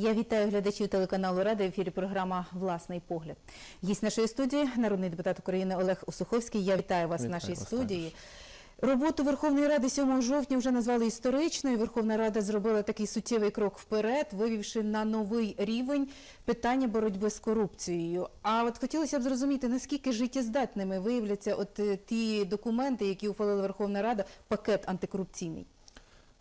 Я вітаю глядачів телеканалу Рада. В ефірі програма Власний погляд. Гість нашої студії, народний депутат України Олег Осуховський. Я вітаю вас в нашій вас студії. Роботу Верховної Ради 7 жовтня вже назвали історичною. Верховна Рада зробила такий суттєвий крок вперед, вивівши на новий рівень питання боротьби з корупцією. А от хотілося б зрозуміти, наскільки життєздатними виявляться от е, ті документи, які ухвалила Верховна Рада, пакет антикорупційний.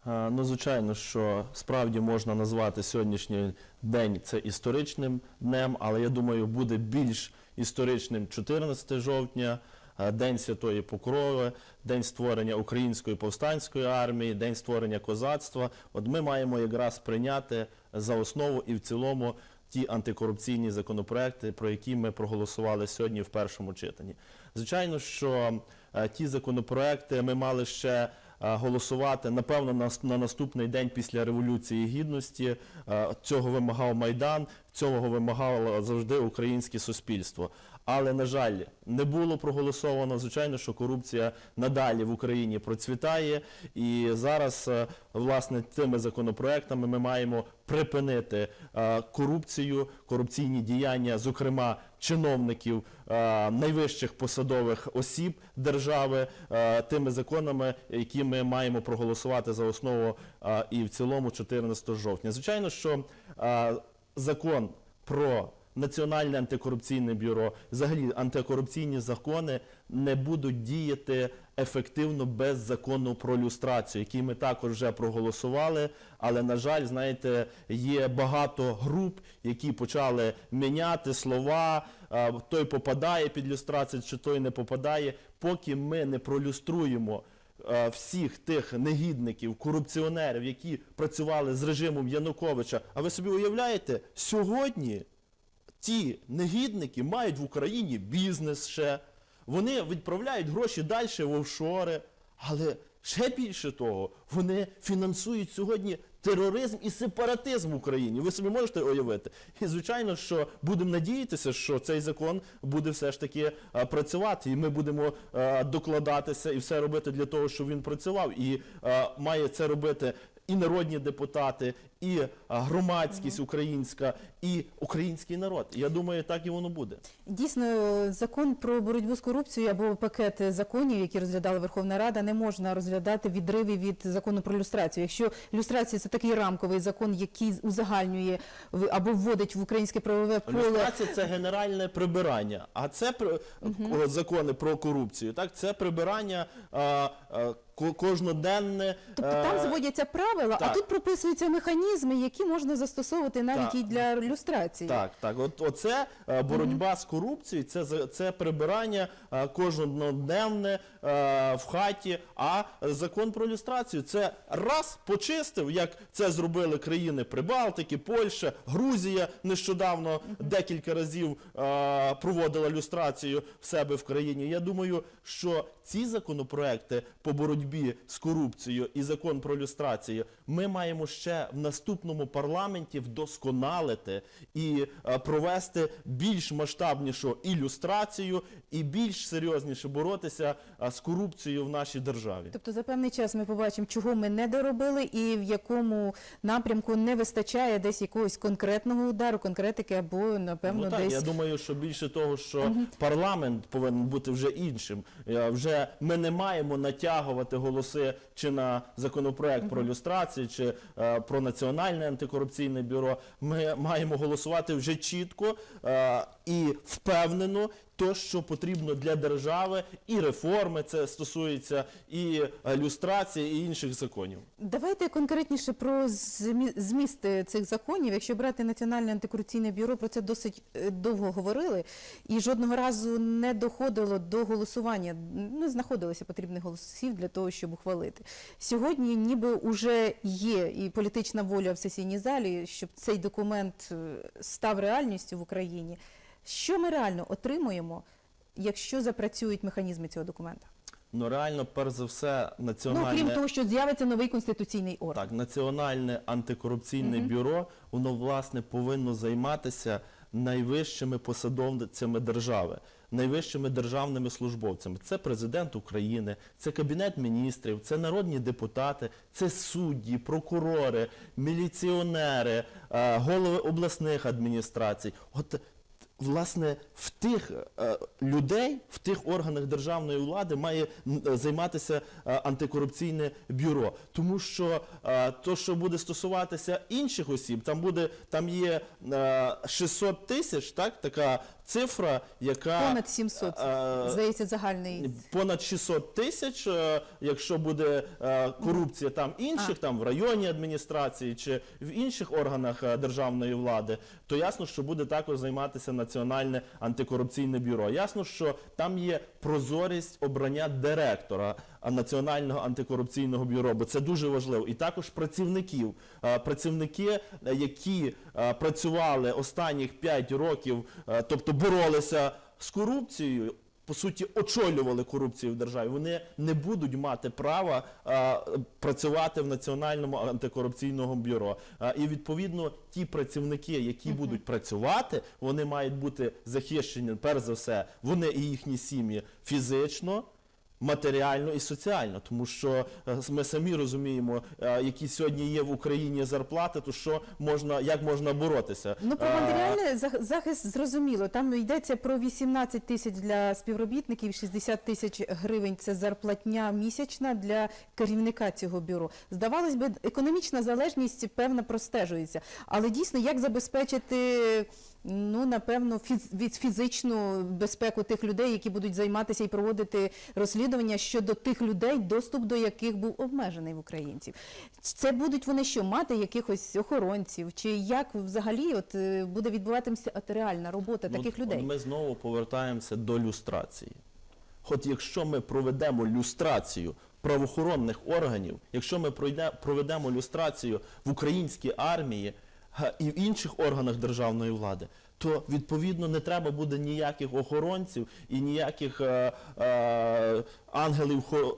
Е, Ну, звичайно, що справді можна назвати сьогоднішній день це історичним днем, але я думаю, буде більш історичним 14 жовтня, е, День Святої Покрови, День створення Української повстанської армії, День створення козацтва. От ми маємо якраз прийняти за основу і в цілому ті антикорупційні законопроекти, про які ми проголосували сьогодні в першому читанні. Звичайно, що е, ті законопроекти ми мали ще голосувати напевно на, на наступний день після революції гідності. Е, Цього вимагав майдан, цього вимагало завжди українське суспільство. Але на жаль, не було проголосовано. Звичайно, що корупція надалі в Україні процвітає, і зараз е, власне тими законопроектами ми маємо припинити е, корупцію, корупційні діяння, зокрема чиновників е, найвищих посадових осіб держави, тими законами, які ми маємо проголосувати за основу і в цілому 14 жовтня. Звичайно, що закон про Національне антикорупційне бюро, взагалі антикорупційні закони не будуть діяти ефективно без закону про люстрацію, який ми також вже проголосували. Але на жаль, знаєте, є багато груп, які почали міняти слова. Той попадає під люстрацію, чи той не попадає. Поки ми не пролюструємо всіх тих негідників, корупціонерів, які працювали з режимом Януковича. А ви собі уявляєте, сьогодні ті негідники мають в Україні бізнес ще, вони відправляють гроші далі в офшори, але ще більше того, вони фінансують сьогодні тероризм і сепаратизм в Україні. Ви собі можете уявити? І звичайно, що будемо надіятися, що цей закон буде все ж таки е, працювати, і ми будемо е, докладатися і все робити для того, щоб він працював. І е, має це робити і народні депутати, і е, громадськість українська, і український народ. Я думаю, так і воно буде. Дійсно, закон про боротьбу з корупцією або пакет законів, які розглядала Верховна Рада, не можна розглядати відриви від закону про люстрацію. Якщо люстрація це такий рамковий закон, який узагальнює або вводить в українське правове поле. Люстрація це генеральне прибирання, а це о, закони про корупцію. Так, це прибирання а, а, кожноденне. Тобто е, там заводяться правила, а тут прописуються механізми, які можна застосовувати навіть Так. і для люстрації. Так, так. От оце е, боротьба з корупцією, це це прибирання е, кожноденне е, в хаті. А закон про люстрацію це раз почистив, як це зробили країни Прибалтики, Польща, Грузія нещодавно декілька разів е, проводила люстрацію в себе в країні. Я думаю, що ці законопроекти по боротьбі з корупцією і закон про люстрацію ми маємо ще в наступному парламенті вдосконалити і е, провести більш масштабнішу ілюстрацію і більш серйозніше боротися е, з корупцією в нашій державі. Тобто за певний час ми побачимо, чого ми не доробили, і в якому напрямку не вистачає десь якогось конкретного удару, конкретики, або напевно Ну, так, десь я думаю, що більше того, що парламент повинен бути вже іншим. Е, Вже ми не маємо натягувати голоси чи на законопроект про люстрацію, чи е, про національне антикорупційне бюро. Ми маємо голосувати вже чітко е, і впевнено. То, що потрібно для держави, і реформи це стосується, і е, люстрації, і інших законів. Давайте конкретніше про змі- зміст е, цих законів. Якщо брати Національне антикорупційне бюро, про це досить е, довго говорили, і жодного разу не доходило до голосування. Не знаходилося потрібних голосів для того, щоб ухвалити. Сьогодні, ніби уже є і політична воля в сесійній залі, щоб цей документ став реальністю в Україні. Що ми реально отримуємо, якщо запрацюють механізми цього документа? Ну реально, перш за все, Ну, крім того, що з'явиться новий конституційний орган. Так, Національне антикорупційне бюро, воно власне повинно займатися найвищими посадовцями держави, найвищими державними службовцями. Це президент України, це кабінет міністрів, це народні депутати, це судді, прокурори, міліціонери, е, голови обласних адміністрацій. От власне в тих е, людей, в тих органах державної влади має е, займатися е, антикорупційне бюро, тому що то, що буде стосуватися інших осіб, там буде там є е, 600 тисяч, так така цифра, яка Понад 700, е, здається, загальний. понад 600 тисяч, е, якщо буде е, корупція там інших, там в районній адміністрації чи в інших органах е, державної влади, то ясно, що буде також займатися Національне антикорупційне бюро. Ясно, що там є прозорість обрання директора а, Національного антикорупційного бюро, бо це дуже важливо. І також працівників, Е, працівники, е, які е, працювали останніх 5 років, е, тобто боролися з корупцією по суті очолювали корупцію в державі, вони не будуть мати права а, працювати в Національному антикорупційному бюро. А, і відповідно ті працівники, які будуть працювати, вони мають бути захищені перш за все, вони і їхні сім'ї фізично. Матеріально і соціально, тому що е, ми самі розуміємо, е, які сьогодні є в Україні зарплати, то що можна, як можна боротися. Ну, про Е, матеріальний захист зрозуміло. Там йдеться про 18 тисяч для співробітників, 60 тисяч гривень це зарплатня місячна для керівника цього бюро. Здавалось би, економічна залежність певно простежується. Але дійсно, як забезпечити, ну, напевно, фіз- від фізичну безпеку тих людей, які будуть займатися і проводити розслідування щодо тих людей, доступ до яких був обмежений в українців. Це будуть вони що, мати якихось охоронців? Чи як взагалі от, е, буде відбуватися от реальна робота Ну, таких людей? Ми знову повертаємося до люстрації. От якщо ми проведемо люстрацію правоохоронних органів, якщо ми проведемо люстрацію в українській армії і в інших органах державної влади, то відповідно не треба буде ніяких охоронців і ніяких е, е,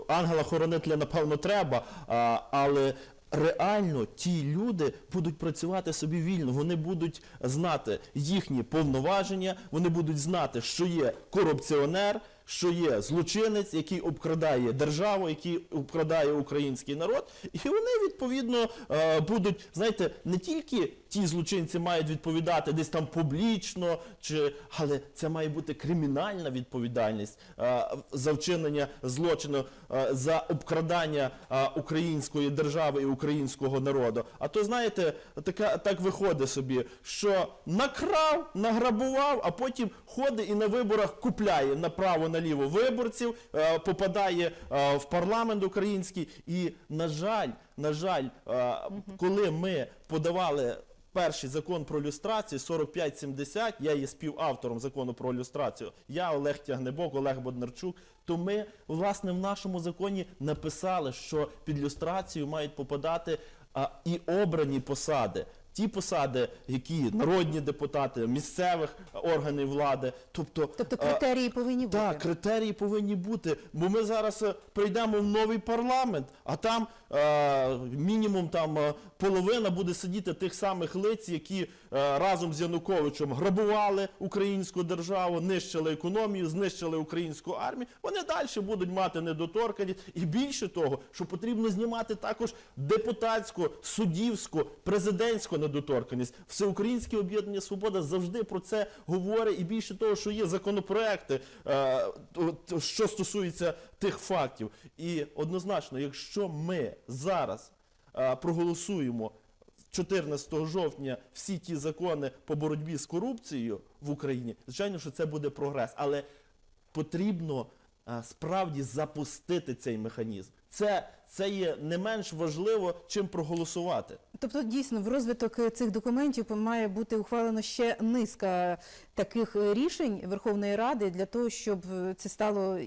ангела-хоронителя, напевно, треба, а, але реально ті люди будуть працювати собі вільно, вони будуть знати їхні повноваження, вони будуть знати, що є корупціонер, що є злочинець, який обкрадає державу, який обкрадає український народ, і вони відповідно е, будуть, знаєте, не тільки ті злочинці мають відповідати десь там публічно, чи але це має бути кримінальна відповідальність е, за вчинення злочину, е, за обкрадання української держави і українського народу. А то знаєте, така так виходить собі, що накрав, награбував, а потім ходить і на виборах купляє направо наліво виборців, е, попадає е, в парламент український. І на жаль, на жаль, е, коли ми подавали. Перший закон про люстрацію 4570, я є співавтором закону про люстрацію. Я Олег Тягнебок, Олег Боднарчук. То ми власне в нашому законі написали, що під люстрацію мають попадати а, і обрані посади. Ті посади, які народні депутати, місцевих органів влади, тобто, Тобто а, критерії повинні бути. так, критерії повинні бути, бо ми зараз е, прийдемо в новий парламент, а там е, мінімум там е, половина буде сидіти тих самих лиць, які е, разом з Януковичем грабували українську державу, нищили економію, знищили українську армію. Вони далі будуть мати недоторканість. І більше того, що потрібно знімати також депутатську, суддівську, президентську недоторканість. Всеукраїнське об'єднання Свобода завжди про це говорить. І більше того, що є законопроекти, е, що стосується тих фактів. І однозначно, якщо ми зараз е, проголосуємо 14 жовтня всі ті закони по боротьбі з корупцією в Україні, звичайно, що це буде прогрес, але потрібно справді запустити цей механізм. Це, це є не менш важливо, чим проголосувати. Тобто, дійсно, в розвиток е, цих документів має бути ухвалено ще низка таких е, рішень Верховної Ради для того, щоб е, це стало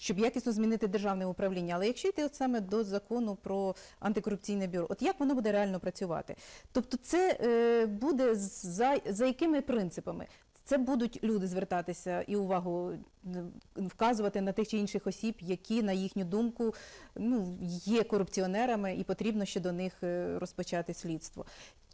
щоб якісно змінити державне управління. Але якщо йти от саме до закону про антикорупційне бюро, от як воно буде реально працювати? Тобто, це е, буде за, за якими принципами? Це будуть люди звертатися і увагу вказувати на тих чи інших осіб, які, на їхню думку, ну, є корупціонерами, і потрібно ще до них е, розпочати слідство.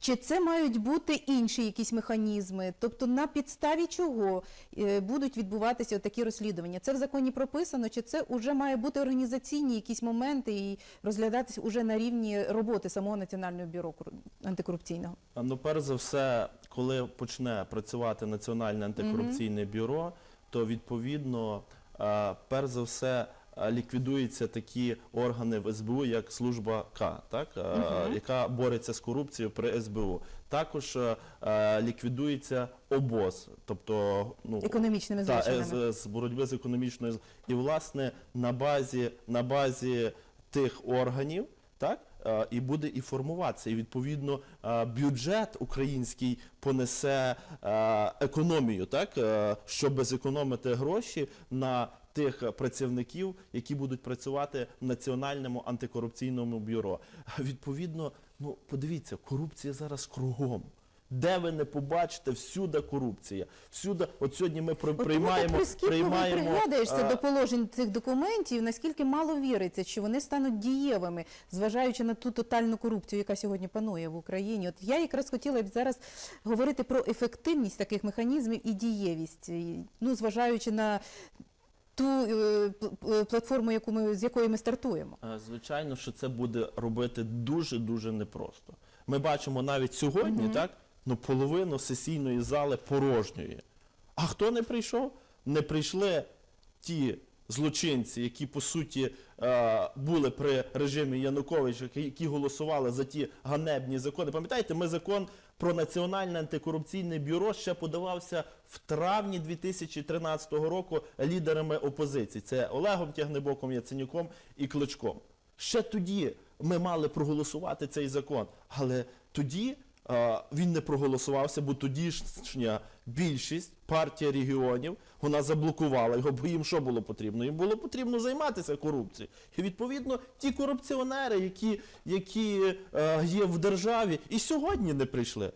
Чи це мають бути інші якісь механізми? Тобто на підставі чого е, будуть відбуватися такі розслідування? Це в законі прописано, чи це вже має бути організаційні якісь моменти і розглядатися уже на рівні роботи самого Національного бюро кору- антикорупційного? Ну, перш за все, коли почне працювати Національне антикорупційне бюро, то відповідно, перш за все, ліквідуються такі органи в СБУ, як служба К, так, е, яка бореться з корупцією при СБУ. Також е, е, ліквідується ОБОЗ, тобто ну, Економічними та, е, з, з боротьби з економічною і власне на базі на базі тих органів, так е, і буде і формуватися. І відповідно е, бюджет український понесе е, економію, так е, щоб зекономити гроші на тих е, працівників, які будуть працювати в Національному антикорупційному бюро. Відповідно, ну подивіться, корупція зараз кругом. Де ви не побачите, всюди корупція. Всюди, от сьогодні ми при- От приймаємо, приймаємо приглядаєшся е, до положень цих документів, наскільки мало віриться, що вони стануть дієвими, зважаючи на ту тотальну корупцію, яка сьогодні панує в Україні. От я якраз хотіла б зараз говорити про ефективність таких механізмів і дієвість, ну зважаючи на ту е, пл- платформу, яку ми з якої ми стартуємо. Е, Звичайно, що це буде робити дуже дуже непросто. Ми бачимо навіть сьогодні, так ну половину сесійної зали порожньої. А хто не прийшов? Не прийшли ті злочинці, які по суті е, були при режимі Януковича, які- голосували за ті ганебні закони. Пам'ятаєте, ми закон про національне антикорупційне бюро ще подавався в травні 2013 року лідерами опозиції. Це Олегом Тягнебоком, Яценюком і Кличком. Ще тоді ми мали проголосувати цей закон, але тоді е, він не проголосувався, бо тодішня більшість партія регіонів вона заблокувала його, бо їм що було потрібно? Їм було потрібно займатися корупцією. І відповідно ті корупціонери, які, які е, є в державі, і сьогодні не прийшли.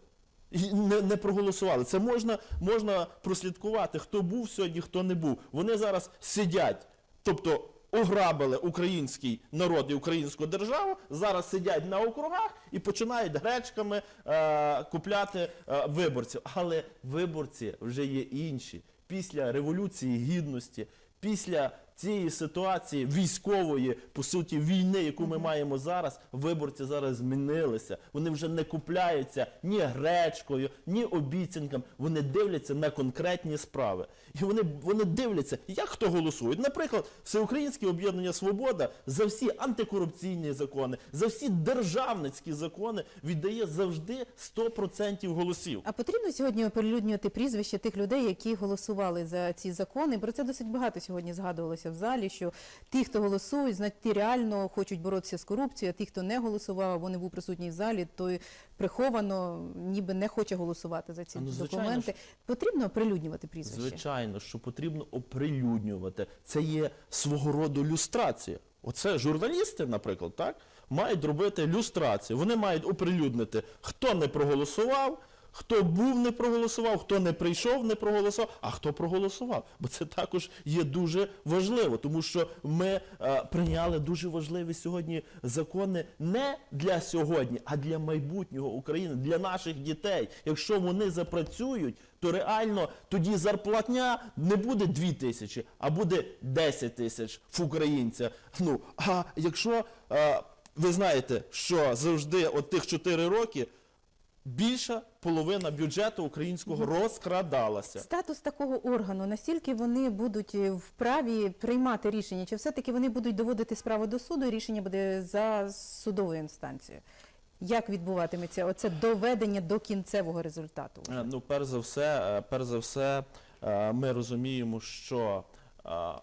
І не, не проголосували. Це можна, можна прослідкувати, хто був сьогодні, хто не був. Вони зараз сидять, тобто ограбили український народ і українську державу, зараз сидять на округах і починають гречками е, купляти е, виборців. Але виборці вже є інші. Після Революції Гідності, після цієї ситуації військової, по суті, війни, яку ми маємо зараз, виборці зараз змінилися. Вони вже не купляються ні гречкою, ні обіцянкам. Вони дивляться на конкретні справи. І вони, вони дивляться, як хто голосує. Наприклад, Всеукраїнське об'єднання Свобода за всі антикорупційні закони, за всі державницькі закони віддає завжди 100% голосів. А потрібно сьогодні оприлюднювати прізвища тих людей, які голосували за ці закони. Про це досить багато сьогодні згадувалося в залі. Що ті, хто голосують, значить, ті реально хочуть боротися з корупцією. А ті, хто не голосував, або не був присутній в залі, той приховано ніби не хоче голосувати за ці ну, звичайно документи. Потрібно оприлюднювати прізвища. Звичайно, що потрібно оприлюднювати. Це є свого роду люстрація. Оце журналісти, наприклад, так, мають робити люстрацію. Вони мають оприлюднити, хто не проголосував, хто був не проголосував, хто не прийшов, не проголосував, а хто проголосував. Бо це також є дуже важливо, тому що ми е, прийняли дуже важливі сьогодні закони не для сьогодні, а для майбутнього України, для наших дітей. Якщо вони запрацюють, то реально тоді зарплатня не буде 2 тисячі, а буде 10 тисяч в українця. Ну, а якщо е, ви знаєте, що завжди от тих 4 роки більша половина бюджету українського розкрадалася. Статус такого органу, настільки вони будуть е, вправі приймати рішення, чи все-таки вони будуть доводити справу до суду, і рішення буде за судовою інстанцією? Як відбуватиметься оце доведення до кінцевого результату? Е, Ну, перш за все, е, перш за все, ми розуміємо, що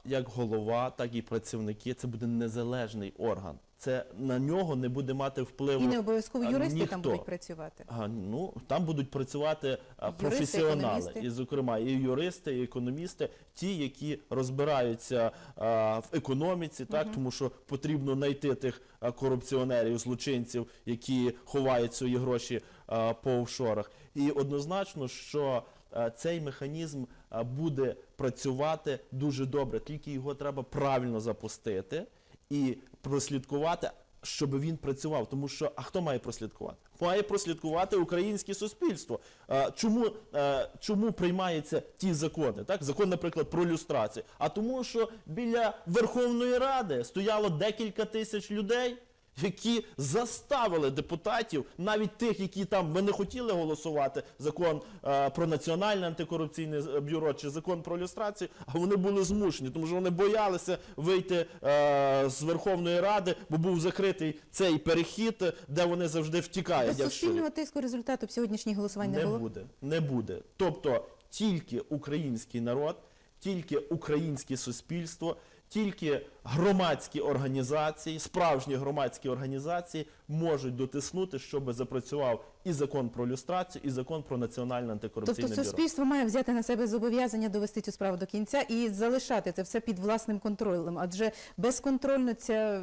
як голова, так і працівники це буде незалежний орган. Це на нього не буде мати впливу. І не обов'язково а, юристи там будуть працювати. А, ну, там будуть працювати Юристи, професіонали, економісти. і, зокрема, і юристи, і економісти, ті, які розбираються а, в економіці, так, тому що потрібно знайти тих корупціонерів, злочинців, які ховають свої гроші а, по офшорах. І однозначно, що е, цей механізм е, буде працювати дуже добре, тільки його треба правильно запустити і прослідкувати, щоб він працював. Тому що а хто має прослідкувати? Має прослідкувати українське суспільство. Е, Чому, е, чому приймаються ті закони? Так, закон, наприклад, про люстрацію. А тому, що біля Верховної Ради стояло декілька тисяч людей. Які заставили депутатів, навіть тих, які там ми не хотіли голосувати закон е, про національне антикорупційне бюро чи закон про люстрацію, а вони були змушені, тому що вони боялися вийти е, з Верховної Ради, бо був закритий цей перехід, де вони завжди втікають. Без суспільного тиску результату сьогоднішніх голосувань не, Не було. буде, не буде. Тобто тільки український народ, тільки українське суспільство, тільки громадські організації, справжні громадські організації можуть дотиснути, щоб запрацював і закон про люстрацію, і закон про національне антикорупційне Тобто бюро. суспільство має взяти на себе зобов'язання довести цю справу до кінця і залишати це все під власним контролем. Адже безконтрольно ця,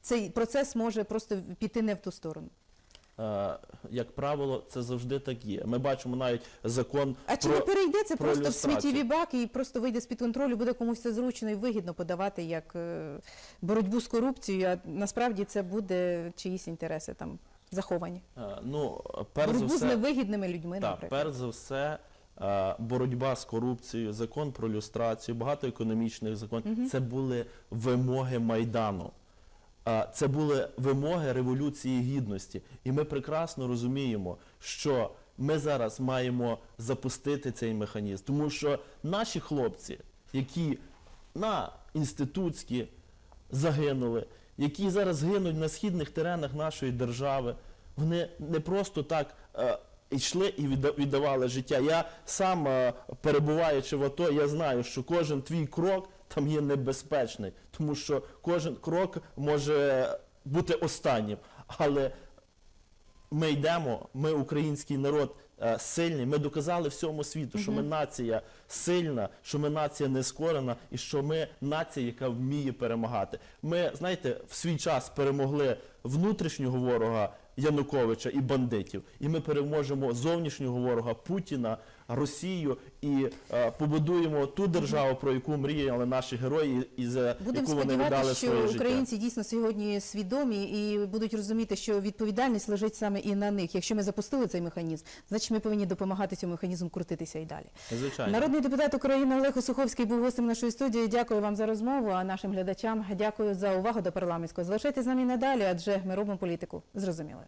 цей процес може просто піти не в ту сторону. Е, Як правило, це завжди так є. Ми бачимо навіть закон А чи не перейде це про просто в сміттєві баки і просто вийде з під контролю, буде комусь це зручно і вигідно подавати як е, боротьбу з корупцією, а насправді це буде чиїсь інтереси там заховані. Е, ну перш за Боротьбу з невигідними людьми, Так, наприклад. перш за все, боротьба з корупцією, закон про люстрацію, багато економічних законів це були вимоги Майдану. Це були вимоги Революції Гідності. І ми прекрасно розуміємо, що ми зараз маємо запустити цей механізм. Тому що наші хлопці, які на інститутські загинули, які зараз гинуть на східних теренах нашої держави, вони не просто так е, йшли і віддавали життя. Я сам, е, перебуваючи в АТО, я знаю, що кожен твій крок там є небезпечний, тому що кожен крок може бути останнім. Але ми йдемо, ми український народ е, сильний. Ми доказали всьому світу, що ми нація сильна, що ми нація нескорена і що ми нація, яка вміє перемагати. Ми, знаєте, в свій час перемогли внутрішнього ворога Януковича і бандитів, і ми переможемо зовнішнього ворога Путіна, Росію і е, побудуємо ту державу, про яку мріяли наші герої, і за Будемо яку вони віддали сподіватися, своє що життя. українці дійсно сьогодні свідомі і будуть розуміти, що відповідальність лежить саме і на них. Якщо ми запустили цей механізм, значить ми повинні допомагати цьому механізму крутитися і далі. Звичайно. Народний депутат України Олег Осуховський був гостем нашої студії. Дякую вам за розмову. А нашим глядачам дякую за увагу до парламентського. Залишайтесь з нами надалі, адже ми робимо політику. Зрозуміло.